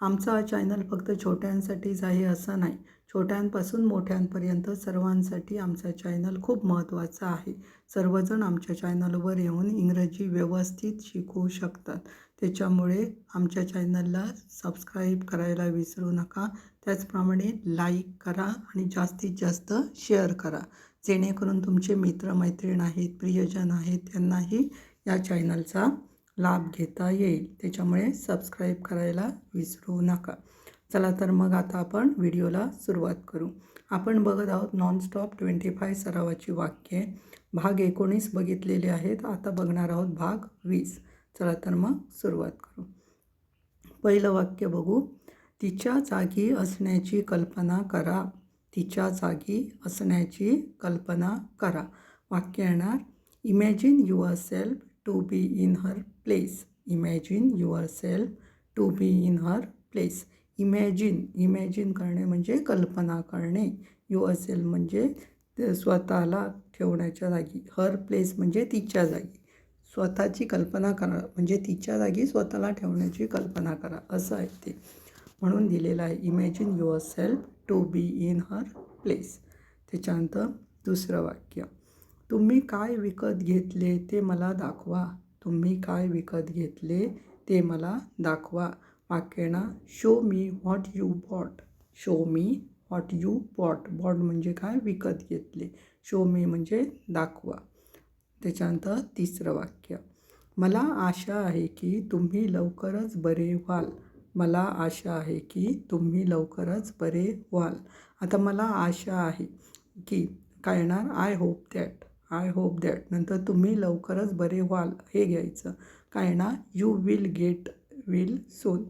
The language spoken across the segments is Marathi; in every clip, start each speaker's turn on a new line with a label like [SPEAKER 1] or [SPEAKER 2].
[SPEAKER 1] आमचा हा चॅनल फक्त छोट्यांसाठीच आहे असं नाही. छोट्यांपासून मोठ्यांपर्यंत सर्वांसाठी आमचा चॅनल खूप महत्त्वाचा आहे. सर्वजण आमच्या चॅनलवर येऊन इंग्रजी व्यवस्थित शिकू शकतात. त्याच्यामुळे आमच्या चॅनलला सबस्क्राईब करायला विसरू नका. त्याचप्रमाणे लाईक करा आणि जास्तीत जास्त शेअर करा. जेणेकरून तुमचे मित्रमैत्रीण आहेत प्रियजन आहेत त्यांनाही या चॅनलचा लाभ घेता येईल. त्याच्यामुळे सबस्क्राईब करायला विसरू नका. चला तर मग आता आपण व्हिडिओला सुरुवात करू. आपण बघत आहोत नॉनस्टॉप ट्वेंटी फाय सरावाची वाक्ये. भाग एकोणीस बघितलेले आहेत. आता बघणार आहोत भाग वीस. चला तर मग सुरुवात करू. पहिलं वाक्य बघू. तिच्या जागी असण्याची कल्पना करा. तिच्या जागी असण्याची कल्पना करा. वाक्य येणार. Imagine yourself to be in her place imagine yourself to be in her place imagine imagine करणे म्हणजे कल्पना करणे. युअर सेल्फ म्हणजे स्वतःला ठेवण्याच्या जागी. हर प्लेस म्हणजे तिच्या जागी. स्वतःची कल्पना करा. म्हणजे तिच्या जागी स्वतःला ठेवण्याची कल्पना करा. असं आहे ते. म्हणून दिलेलं आहे. Imagine yourself to be in her place त्याच्यानंतर दुसरं वाक्य. तुम्ही काय विकत घेतले ते मला दाखवा. तुम्ही काय विकत घेतले ते मला दाखवा. वाक्यना show me what you bought. Show me what you bought. Bought म्हणजे काय? विकत घेतले. शो मी म्हणजे दाखवा. त्याच्यानंतर तिसरं वाक्य मला आशा आहे की तुम्ही लवकरच बरे व्हाल. मला आशा आहे की तुम्ही लवकरच बरे व्हाल. आता मला आशा आहे की काय येणार I hope that I hope that नंतर तुम्ही लवकरच बरे व्हाल हे घ्यायचं. काय ना you will get well soon.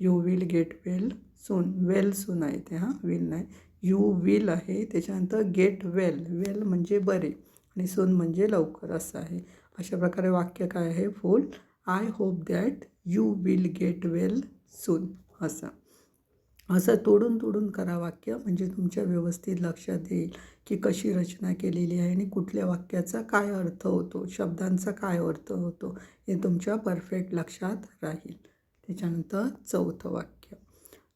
[SPEAKER 1] You will get well soon. Well soon आहे ते हां विल नाही. यू विल आहे त्याच्यानंतर गेट वेल. वेल म्हणजे बरे आणि सून म्हणजे लवकर असं आहे. अशा प्रकारे वाक्य काय आहे? Full. I hope that you will get well soon. असं. असं तोडून तोडून करा वाक्य म्हणजे तुमच्या व्यवस्थित लक्षात येईल. की कशी रचना केलेली आहे आणि कुठल्या वाक्याचा काय अर्थ होतो शब्दांचा काय अर्थ होतो हे तुमच्या परफेक्ट लक्षात राहील. त्याच्यानंतर चौथं वाक्य.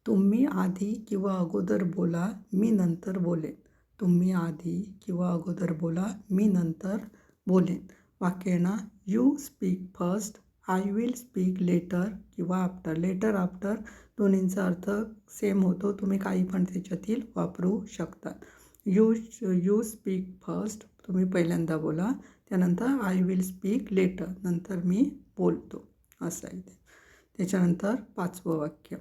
[SPEAKER 1] तुम्ही आधी किंवा अगोदर बोला मी नंतर बोलेन. तुम्ही आधी किंवा अगोदर बोला मी नंतर बोलेन. वाक्य ना you speak first I will speak later किंवा आफ्टर लेटर आफ्टर दोन्हींचा अर्थ सेम होतो. तुम्ही काही पण त्याच्यातील वापरू शकता. यू यू स्पीक फर्स्ट तुम्ही पहिल्यांदा बोला. त्यानंतर आय विल स्पीक लेटर नंतर मी बोलतो. असं आहे ते. त्याच्यानंतर पाचवं वाक्य.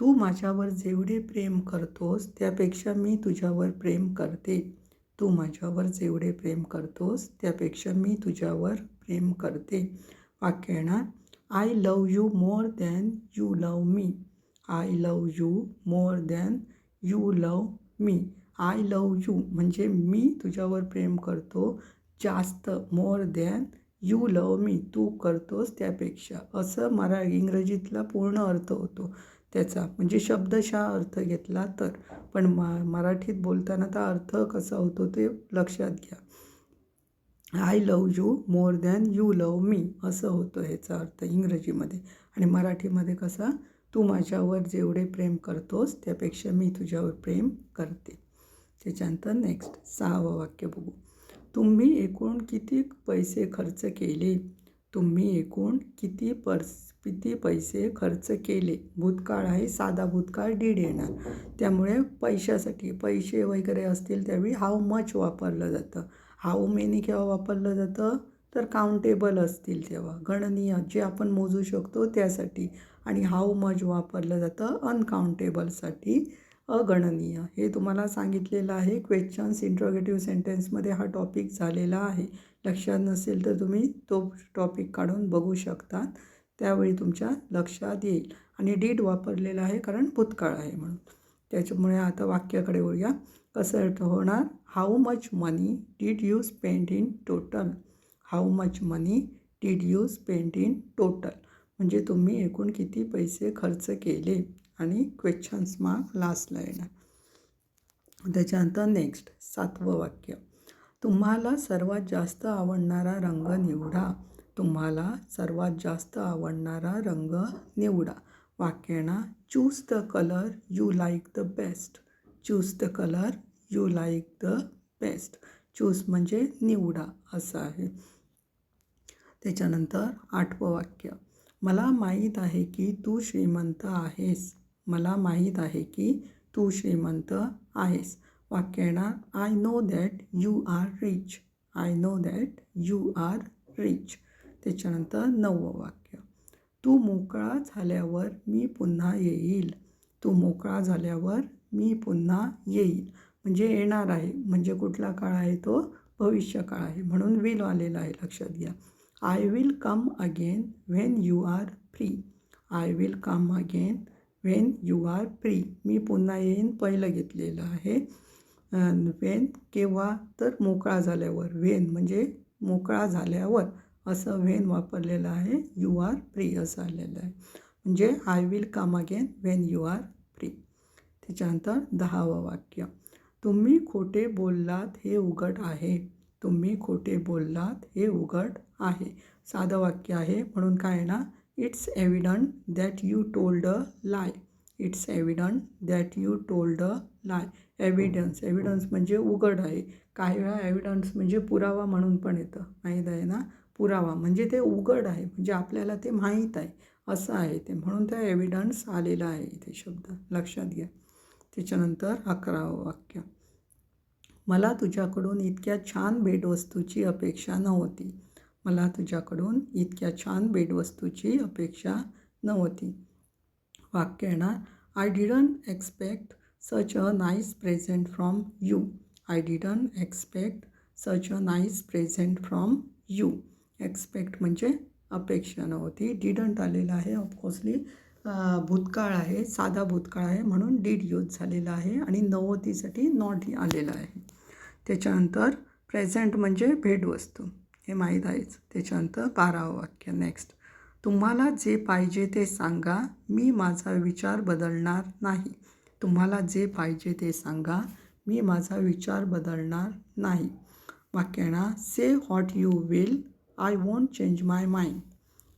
[SPEAKER 1] तू माझ्यावर जेवढे प्रेम करतोस त्यापेक्षा मी तुझ्यावर प्रेम करते. तू माझ्यावर जेवढे प्रेम करतोस त्यापेक्षा मी तुझ्यावर प्रेम करते. वाक्य येणार. I love you more than you love me I love you more than you love me I love you म्हणजे मी तुझ्यावर प्रेम करतो जास्त more than you love me तू करतोस त्यापेक्षा. असं मरा इंग्रजीतला पूर्ण अर्थ होतो त्याचा. म्हणजे शब्दशः अर्थ घेतला तर. पण मा मराठीत बोलताना तर अर्थ कसा होतो ते लक्षात घ्या. I love you more than you love me असं होतं ह्याचा अर्थ इंग्रजीमध्ये. आणि मराठीमध्ये कसा? तू माझ्यावर जेवढे प्रेम करतोस त्यापेक्षा मी तुझ्यावर प्रेम करते. त्याच्यानंतर नेक्स्ट सहावं वाक्य बघू. तुम्ही एकूण किती पैसे खर्च केले? तुम्ही एकूण किती पर्स किती पैसे खर्च केले? भूतकाळ आहे साधा भूतकाळ डीड येणार. त्यामुळे पैशासाठी पैसे वगैरे असतील त्यावेळी हाऊ मच वापरलं जातं? हाऊ मेनी केव्हा वापरलं जातं? तर काउंटेबल असतील तेव्हा. गणनीय जे आपण मोजू शकतो त्यासाठी. आणि हाऊ मच वापरलं जातं? अनकाउंटेबलसाठी अगणनीय. हे तुम्हाला सांगितलेलं आहे. क्वेश्चन्स इंट्रोगेटिव्ह सेंटेन्समध्ये हा टॉपिक झालेला आहे. लक्षात नसेल तर तुम्ही तो टॉपिक काढून बघू शकता त्यावेळी तुमच्या लक्षात येईल. आणि डीड वापरलेला आहे कारण भूतकाळ आहे म्हणून. त्याच्यामुळे आता वाक्याकडे वळूया. कसं अर्थ होणार? How much money did you spend in total how much money did you spend in total म्हणजे तुम्ही एकूण किती पैसे खर्च केले? आणि क्वेश्चन्स मार्क लास्टला येणार. त्याच्यानंतर नेक्स्ट सातवं वाक्य. तुम्हाला सर्वात जास्त आवडणारा रंग निवडा. तुम्हाला सर्वात जास्त आवडणारा रंग निवडा. वाक्याना choose the colour you like the best choose the colour you like the best choose म्हणजे निवडा असं आहे. त्याच्यानंतर आठवं वाक्य. मला माहीत आहे की तू श्रीमंत आहेस. मला माहीत आहे की तू श्रीमंत आहेस. वाक्य येणार I know that you are rich I know that you are rich त्याच्यानंतर नववं वाक्य तू मोकळा झाल्यावर मी पुन्हा येईल. तू मोकळा झाल्यावर मी पुन्हा येईल. म्हणजे येणार आहे. म्हणजे कुठला काळ आहे तो? भविष्य काळ आहे. म्हणून विल आलेला आहे. लक्षात घ्या. I will come again when you are free I will come again when you are free मी पुन्हा येईन पहिलं घेतलेलं आहे. वेन केव्हा? तर मोकळा झाल्यावर. वेन म्हणजे मोकळा झाल्यावर. असं व्हेन वापरलेलं आहे. यू आर फ्री असं आलेलं आहे. म्हणजे I will come again when you are free त्याच्यानंतर दहावं वाक्य. तुम्ही खोटे बोललात हे उघड आहे. तुम्ही खोटे बोललात हे उघड आहे. साधं वाक्य आहे. म्हणून काय ना? It's evident that you told a lie it's evident that you told a lie evidence evidence म्हणजे उघड आहे. काही वेळा एव्हिडन्स म्हणजे पुरावा म्हणून पण येतं. माहीत आहे ना? पुरावा. म्हणजे ते उघड आहे. म्हणजे आपल्याला ते माहीत आहे. असं आहे ते. म्हणून त्या एव्हिडन्स आलेला आहे इथे शब्द. लक्षात घ्या. त्याच्यानंतर अकरावं वाक्य. मला तुझ्याकडून इतक्या छान भेटवस्तूची अपेक्षा नव्हती. मला तुझ्याकडून इतक्या छान भेटवस्तूची अपेक्षा नव्हती. वाक्य येणार I didn't expect such a nice present from you I didn't expect such a nice present from you expect म्हणजे अपेक्षा नव्हती. डिडंट आलेलं आहे ऑफकोर्सली भूतकाळ आहे साधा भूतकाळ आहे म्हणून डीड यूज झालेला आहे आणि नव्वतीसाठी नॉट आलेलं आहे. त्याच्यानंतर प्रेझेंट म्हणजे भेटवस्तू. हे माहीत आहेच. त्याच्यानंतर बारावं वाक्य नेक्स्ट तुम्हाला जे पाहिजे ते सांगा मी माझा विचार बदलणार नाही. तुम्हाला जे पाहिजे ते सांगा मी माझा विचार बदलणार नाही. वाक्याना say what you will I won't change my mind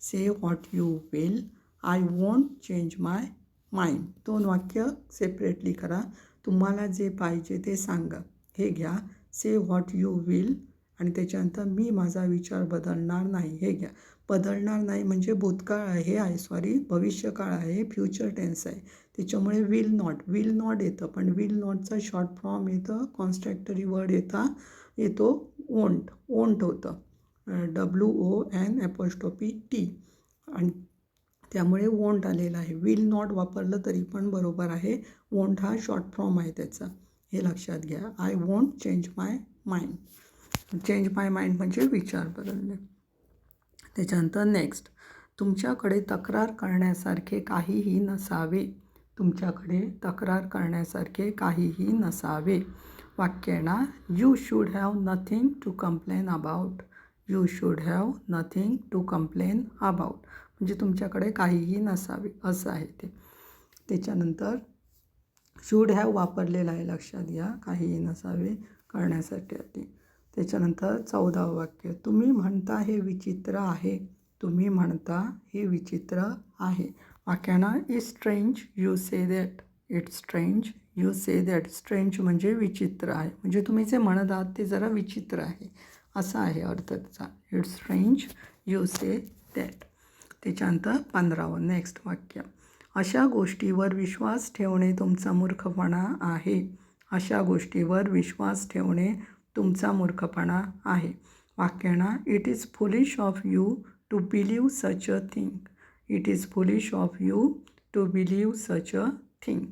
[SPEAKER 1] say what you will I won't change my mind दोन वाक्य सेपरेटली करा. तुम्हाला जे पाहिजे ते सांगा. हे घ्या. से व्हॉट यू विल आणि त्याच्यानंतर मी माझा विचार बदलणार नाही हे घ्या. बदलणार नाही म्हणजे भूतकाळ आहे आहे सॉरी भविष्यकाळ आहे फ्युचर टेन्स आहे. त्याच्यामुळे विल नॉट विल नॉट येतं. पण विल नॉटचा शॉर्ट फॉर्म येतं कॉन्स्ट्रॅक्टरी वर्ड येता येतो ओंट ओंट होतं. W O N apostrophe T आणि त्यामुळे वोंट आलेला आहे. विल नॉट वापरलं तरी पण बरोबर आहे. वोंट हा शॉर्ट फॉर्म आहे त्याचा. हे लक्षात घ्या. I won't change my mind change my mind म्हणजे विचार बदलले त्याच्यानंतर नेक्स्ट तुमच्याकडे तक्रार करण्यासारखे काहीही नसावे. तुमच्याकडे तक्रार करण्यासारखे काहीही नसावे. वाक्य येणार you should have nothing to complain about you should have nothing to complain about म्हणजे तुमच्याकडे काहीही नसावे असं आहे ते. त्याच्यानंतर शूड हॅव वापरलेलं आहे लक्षात घ्या. काहीही नसावे करण्यासाठी आधी त्याच्यानंतर चौदावं वाक्य तुम्ही म्हणता हे विचित्र आहे तुम्ही म्हणता हे विचित्र आहे. वाक्यानं is strange you say that it's strange you say that strange म्हणजे विचित्र आहे म्हणजे तुम्ही जे म्हणत आहात ते जरा विचित्र आहे. असा आहे अर्थ त्याचा. It's strange you say that त्याच्यानंतर पंधरावं नेक्स्ट वाक्य. अशा गोष्टीवर विश्वास ठेवणे तुमचा मूर्खपणा आहे. अशा गोष्टीवर विश्वास ठेवणे तुमचा मूर्खपणा आहे. वाक्यणा it is foolish of you to believe such a thing it is foolish of you to believe such a thing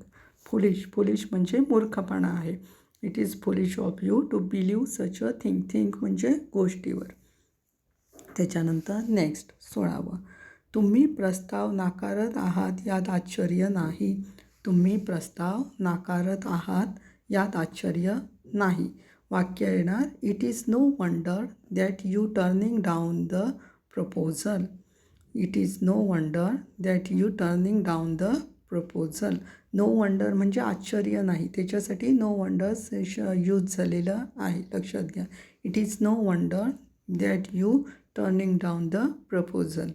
[SPEAKER 1] foolish foolish म्हणजे मूर्खपणा आहे. It is foolish of you to believe such a thing think म्हणजे गोष्टीवर. त्याच्यानंतर नेक्स्ट सोळावं. तुम्ही प्रस्ताव नाकारत आहात यात आश्चर्य नाही. तुम्ही प्रस्ताव नाकारत आहात यात आश्चर्य नाही. वाक्य येणार it is no wonder that you turning down the proposal it is no wonder that you turning down the proposal no wonder म्हणजे आश्चर्य नाही. त्याच्यासाठी नो वंडर्स यूज झालेलं आहे. लक्षात घ्या. It is no wonder that you turning down the proposal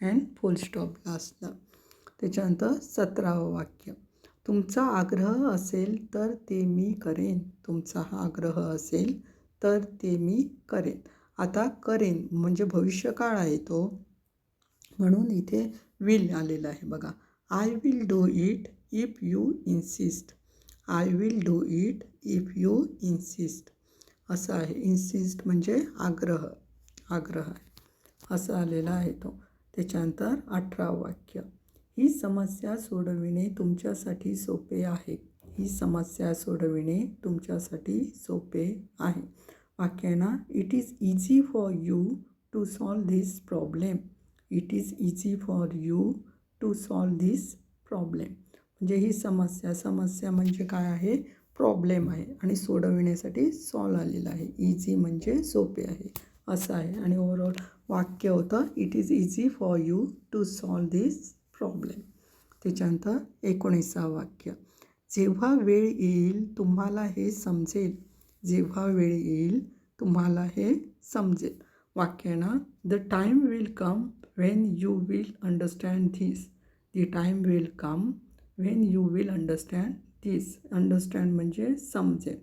[SPEAKER 1] and full stop लास्टला त्याच्यानंतर सतरावं वाक्य. तुमचा आग्रह असेल तर ते मी करेन. तुमचा हा आग्रह असेल तर ते मी करेन. आता करेन म्हणजे भविष्यकाळ आहे तो. म्हणून इथे विल आलेलं आहे बघा. I will do it if you insist I will do it if you insist असं आहे. इन्सिस्ट म्हणजे आग्रह. आग्रह असं आलेला आहे तो. त्याच्यानंतर अठरा वाक्य. ही समस्या सोडविणे तुमच्यासाठी सोपे आहे. ही समस्या सोडविणे तुमच्यासाठी सोपे आहे. वाक्यांना it is easy for you to solve this problem it is easy for you to solve this problem म्हणजे ही समस्या समस्या म्हणजे काय आहे? प्रॉब्लेम आहे आणि सोडविण्यासाठी सॉल्व आलेलं आहे. इझी म्हणजे सोपे आहे. असं आहे. आणि ओवरऑल वाक्य होतं it is easy for you to solve this problem त्याच्यानंतर एकोणीसावं वाक्य. जेव्हा वेळ येईल तुम्हाला हे समजेल. जेव्हा वेळ येईल तुम्हाला हे समजेल. वाक्य ना the time will come when you will understand this the time will come when you will understand this understand म्हणजे समजेल.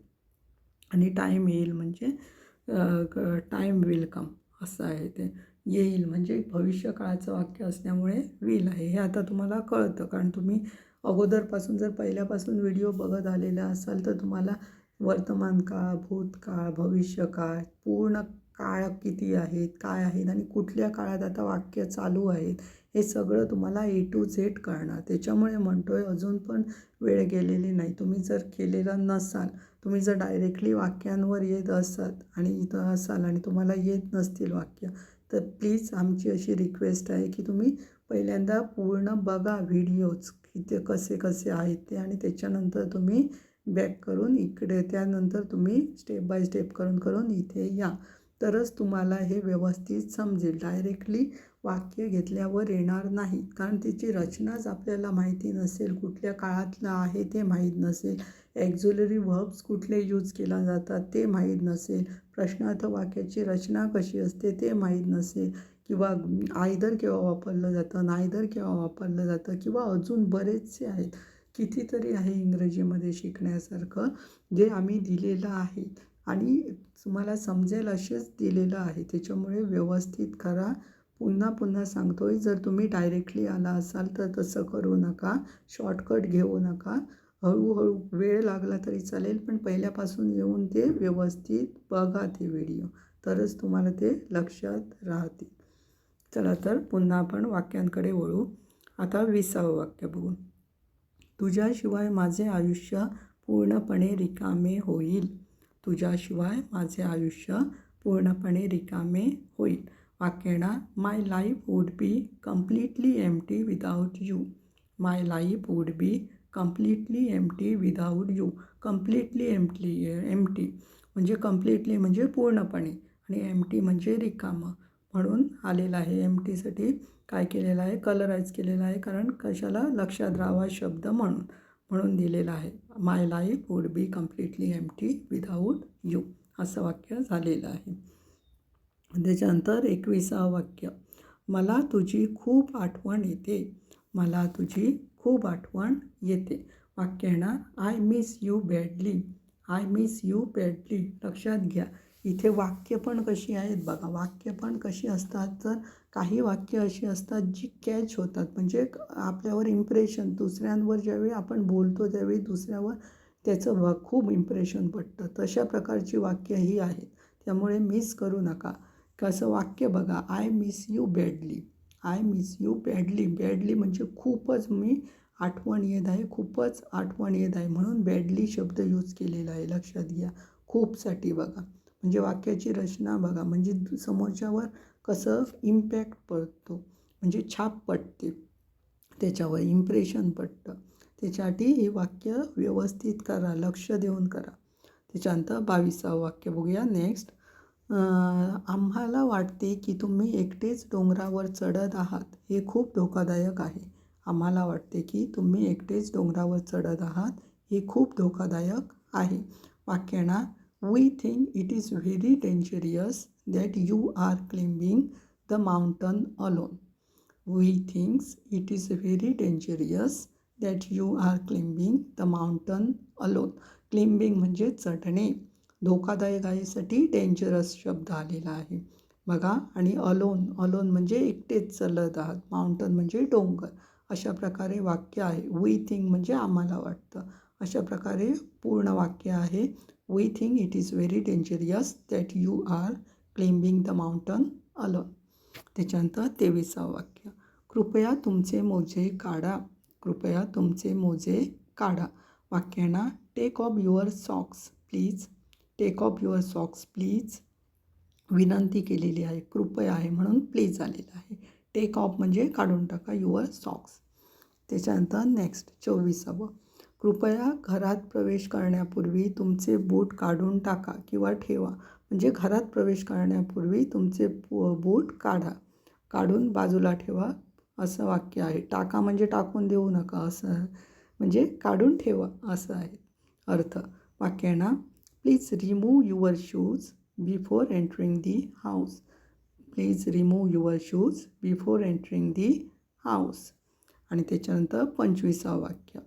[SPEAKER 1] आणि टाईम येईल म्हणजे टाईम विल कम असं आहे ते. येईल. म्हणजे भविष्यकाळाचं वाक्य असल्यामुळे विल आहे. हे आता तुम्हाला कळतं. कारण तुम्ही अगोदरपासून जर पहिल्यापासून व्हिडिओ बघत आलेला असाल तर तुम्हाला वर्तमान काळ भूतकाळ भविष्यकाळ पूर्ण काळ किती आहेत काय आहेत आणि कुठल्या काळात आता वाक्य चालू आहेत हे सगळं तुम्हाला ए टू झेड कळणार. त्याच्यामुळे म्हणतो आहे अजून पण वेळ गेलेली नाही. तुम्ही जर केलेला नसाल तुम्ही जर डायरेक्टली वाक्यांवर येत असाल आणि इथं असाल आणि तुम्हाला येत नसतील वाक्य तर प्लीज आमची अशी रिक्वेस्ट आहे की तुम्ही पहिल्यांदा पूर्ण बघा व्हिडिओज की ते कसे कसे आहेत ते आणि त्याच्यानंतर तुम्ही बॅक करून इकडे त्यानंतर तुम्ही स्टेप बाय स्टेप करून करून इथे या. तरच तुम्हाला हे व्यवस्थित समजेल. डायरेक्टली वाक्य घेतल्यावर येणार नाही. कारण तिची रचनाच आपल्याला माहिती नसेल कुठल्या काळातलं आहे ते माहीत नसेल. ॲक्झुलरी व्हर्ब्स कुठले यूज केला जातात ते माहीत नसेल. प्रश्नार्थ वाक्याची रचना कशी असते ते माहीत नसेल किंवा आयदर केव्हा वापरलं जातं नायदर केव्हा वापरलं जातं किंवा अजून बरेचसे आहेत. कितीतरी आहे इंग्रजीमध्ये शिकण्यासारखं जे आम्ही दिलेलं आहे आणि तुम्हाला समजेल असेच दिलेलं आहे. त्याच्यामुळे व्यवस्थित करा. पुन्हा पुन्हा सांगतो आहे जर तुम्ही डायरेक्टली आला असाल तर तसं करू नका शॉर्टकट घेऊ नका. हळूहळू वेळ लागला तरी चालेल पण पहिल्यापासून येऊन ते व्यवस्थित बघा ते व्हिडिओ. तरच तुम्हाला ते लक्षात राहतील. चला तर पुन्हा आपण वाक्यांकडे वळू. आता विसावं वाक्य बघू तुझ्याशिवाय माझे आयुष्य पूर्णपणे रिकामे होईल. तुझ्याशिवाय माझे आयुष्य पूर्णपणे रिकामे होईल. वाक्य येणार my life would be completely empty without you my life would be completely empty without you completely empty empty म्हणजे कम्प्लिटली म्हणजे पूर्णपणे. आणि एम्प्टी म्हणजे रिकामं. म्हणून आलेलं आहे. एम टीसाठी काय केलेलं आहे? कलराईज केलेलं आहे. कारण कशाला? लक्षात राहावा शब्द म्हणून. म्हणून दिलेला आहे. My life would be completely empty without you असं वाक्य झालेलं आहे. त्याच्यानंतर एकविसावं वाक्य. मला तुझी खूप आठवण येते. मला तुझी खूप आठवण येते. वाक्य येणार I miss you badly I miss you badly लक्षात घ्या इथे वाक्य पण कशी आहेत बघा. वाक्य पण कशी असतात तर काही वाक्य अशी असतात जी कॅच होतात. म्हणजे आपल्यावर इम्प्रेशन दुसऱ्यांवर ज्यावेळी आपण बोलतो त्यावेळी दुसऱ्यावर त्याचं व खूप इम्प्रेशन पडतं. तशा प्रकारची वाक्य ही आहेत. त्यामुळे मिस करू नका. कसं वाक्य बघा I miss you badly I miss you badly badly म्हणजे खूपच मी आठवण येत आहे खूपच आठवण येत आहे म्हणून बॅडली शब्द यूज केलेला आहे. लक्षात घ्या खूपसाठी बघा. म्हणजे वाक्याची रचना बघा म्हणजे समोरच्यावर कसं इम्पॅक्ट पडतो. म्हणजे छाप पडते. त्याच्यावर इम्प्रेशन पडतं. त्याच्यासाठी हे वाक्य व्यवस्थित करा लक्ष देऊन करा. त्याच्यानंतर बावीसावं वाक्य बघूया. नेक्स्ट आम्हाला वाटते की तुम्ही एकटेच डोंगरावर चढत आहात हे खूप धोकादायक आहे. आम्हाला वाटते की तुम्ही एकटेच डोंगरावर चढत आहात हे खूप धोकादायक आहे. वाक्याना we think it is very dangerous that you are climbing the mountain alone we thinks it is very dangerous that you are climbing the mountain alone climbing म्हणजे चढणे. धोकादायक आहेसाठी डेंजरस शब्द आलेला आहे. बघा आणि अलोन अलोन म्हणजे एकटेच चलत आहात. माउंटन म्हणजे डोंगर. अशा प्रकारे वाक्य आहे. वी थिंक म्हणजे आम्हाला वाटतं. अशा प्रकारे पूर्ण वाक्य आहे. We think it is very dangerous that you are climbing the mountain alone त्याच्यानंतर तेवीसावं वाक्य. कृपया तुमचे मोजे काढा. कृपया तुमचे मोजे काढा. वाक्यांना take off your socks please take off your socks please विनंती केलेली आहे. कृपया आहे म्हणून प्लीज आलेलं आहे. टेक ऑफ म्हणजे काढून टाका युअर सॉक्स त्याच्यानंतर नेक्स्ट चोवीसावं. कृपया घरात प्रवेश करण्यापूर्वी तुमचे बूट काढून टाका किंवा ठेवा. म्हणजे घरात प्रवेश करण्यापूर्वी तुमचे बूट काढा. काढून बाजूला ठेवा. असं वाक्य आहे. टाका म्हणजे टाकून देऊ नका. असं म्हणजे काढून ठेवा. असं आहे. अर्थ. वाक्यांना please remove your shoes before entering the house please remove your shoes before entering the house आणि त्याच्यानंतर पंचवीसावं वाक्य.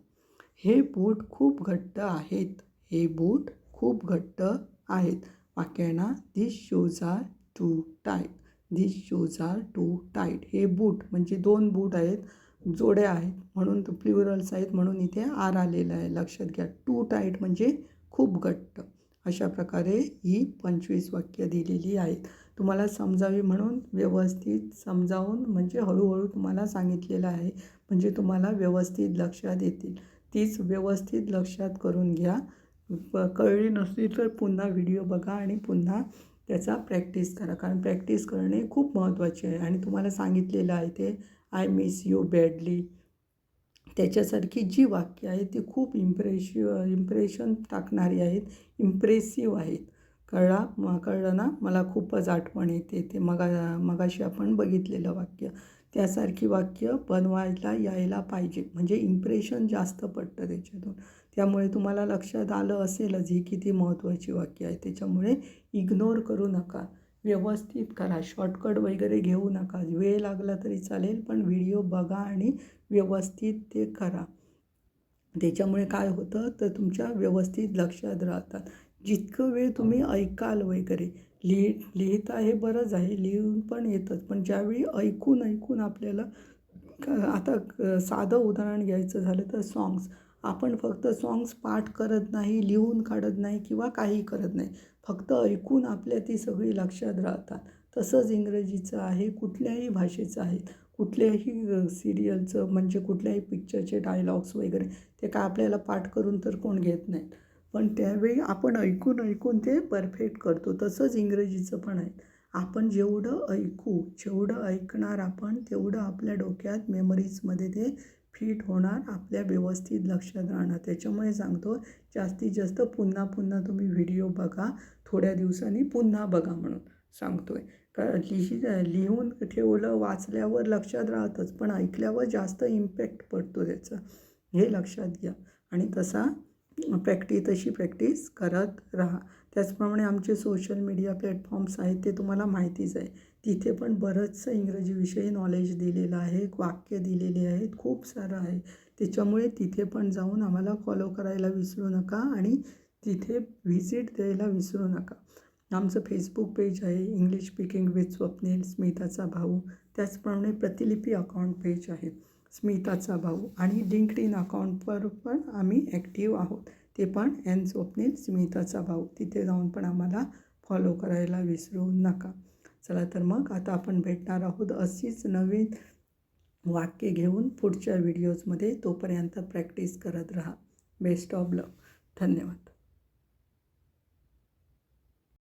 [SPEAKER 1] हे बूट खूप घट्ट आहेत. हे बूट खूप घट्ट आहेत. वाक्याना this shoes are too tight this shoes are too tight हे बूट म्हणजे दोन बूट आहेत जोड्या आहेत. म्हणून तो प्ल्युरल्स आहेत म्हणून इथे आर आलेलं आहे. लक्षात घ्या. टू टाईट म्हणजे खूप घट्ट. अशा प्रकारे ही पंचवीस वाक्य दिलेली आहेत. तुम्हाला समजावी म्हणून व्यवस्थित समजावून म्हणजे हळूहळू तुम्हाला सांगितलेलं आहे. म्हणजे तुम्हाला व्यवस्थित लक्षात येतील. तीच व्यवस्थित लक्षात करून घ्या. प कळली नसली तर पुन्हा व्हिडिओ बघा आणि पुन्हा त्याचा प्रॅक्टिस करा. कारण प्रॅक्टिस करणे खूप महत्त्वाचे आहे. आणि तुम्हाला सांगितलेलं आहे ते आय मिस यू बॅडली. त्याच्यासारखी जी वाक्य आहेत ती खूप इम्प्रेशिव इम्प्रेशन टाकणारी आहेत इम्प्रेसिव्ह आहेत. कळला? म कळलं ना? मला खूपच आठवण येते ते मगा मगाशी आपण बघितलेलं वाक्य. त्यासारखी वाक्य बनवायला यायला पाहिजे. म्हणजे इम्प्रेशन जास्त पडतं त्याच्यातून. त्यामुळे तुम्हाला लक्षात आलं असेलच ही किती महत्त्वाची वाक्य आहे. त्याच्यामुळे इग्नोर करू नका. व्यवस्थित करा. शॉर्टकट वगैरे घेऊ नका. वेळ लागला तरी चालेल पण व्हिडिओ बघा आणि व्यवस्थित ते करा. त्याच्यामुळे काय होतं? तर तुमच्या व्यवस्थित लक्षात राहतात. जितकं वेळ तुम्ही ऐकाल वगैरे लिहि लिहिता हे बरंच आहे. लिहून पण येतंच पण ज्यावेळी ऐकून ऐकून आपल्याला आता साधं उदाहरण घ्यायचं झालं तर सॉंग्स आपण फक्त सॉंग्स पाठ करत नाही लिहून काढत नाही किंवा काही करत नाही. फक्त ऐकून आपल्या ती सगळी लक्षात राहतात. तसंच इंग्रजीचं आहे कुठल्याही भाषेचं आहे. कुठल्याही सिरियलचं म्हणजे कुठल्याही पिक्चरचे डायलॉग्स वगैरे ते काय आपल्याला पाठ करून तर कोण घेत नाहीत. पण त्यावेळी आपण ऐकून ऐकून ते परफेक्ट करतो. तसंच इंग्रजीचं पण आहे. आपण जेवढं ऐकू जेवढं ऐकणार आपण तेवढं आपल्या डोक्यात मेमरीजमध्ये ते फिट होणार आपल्या व्यवस्थित लक्षात राहणार. त्याच्यामुळे सांगतो जास्तीत जास्त पुन्हा पुन्हा तुम्ही व्हिडिओ बघा. थोड्या दिवसांनी पुन्हा बघा म्हणून सांगतो आहे का लिहि लिहून ठेवलं वाचल्यावर लक्षात राहतच पण ऐकल्यावर जास्त इम्पॅक्ट पडतो त्याचा. हे लक्षात घ्या. आणि तसा प्रॅक्टिस तशी प्रॅक्टिस करत राहा. त्याचप्रमाणे आमचे सोशल मीडिया प्लॅटफॉर्म्स आहेत ते तुम्हाला माहितीच आहे. तिथे पण बरंचसं इंग्रजीविषयी नॉलेज दिलेलं आहे वाक्य दिलेले आहेत खूप सारं आहे. त्याच्यामुळे तिथे पण जाऊन आम्हाला फॉलो करायला विसरू नका आणि तिथे व्हिजिट द्यायला विसरू नका. आमचं फेसबुक पेज आहे इंग्लिश स्पीकिंग विथ स्वप्नील स्मिताचा भाऊ. त्याचप्रमाणे प्रतिलिपी अकाउंट पेज आहे स्मिताचा भाऊ. आणि लिंकड इन अकाउंटवर पण आम्ही ॲक्टिव्ह आहोत. ते पण एन स्वप्नील स्मिताचा भाऊ. तिथे जाऊन पण आम्हाला फॉलो करायला विसरू नका. चला तर मग आता आपण भेटणार आहोत अशीच नवीन वाक्य घेऊन पुढच्या व्हिडिओजमध्ये तोपर्यंत प्रॅक्टिस करत राहा. बेस्ट ऑफ लक धन्यवाद.